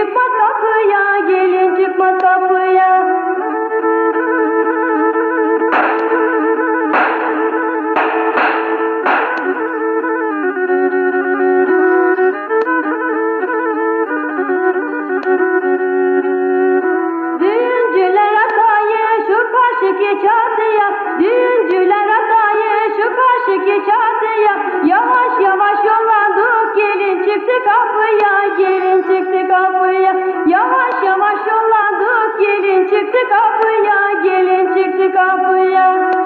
gelince patlatmaya gelince patlat çıktı kapıya Gelin çıktı kapıya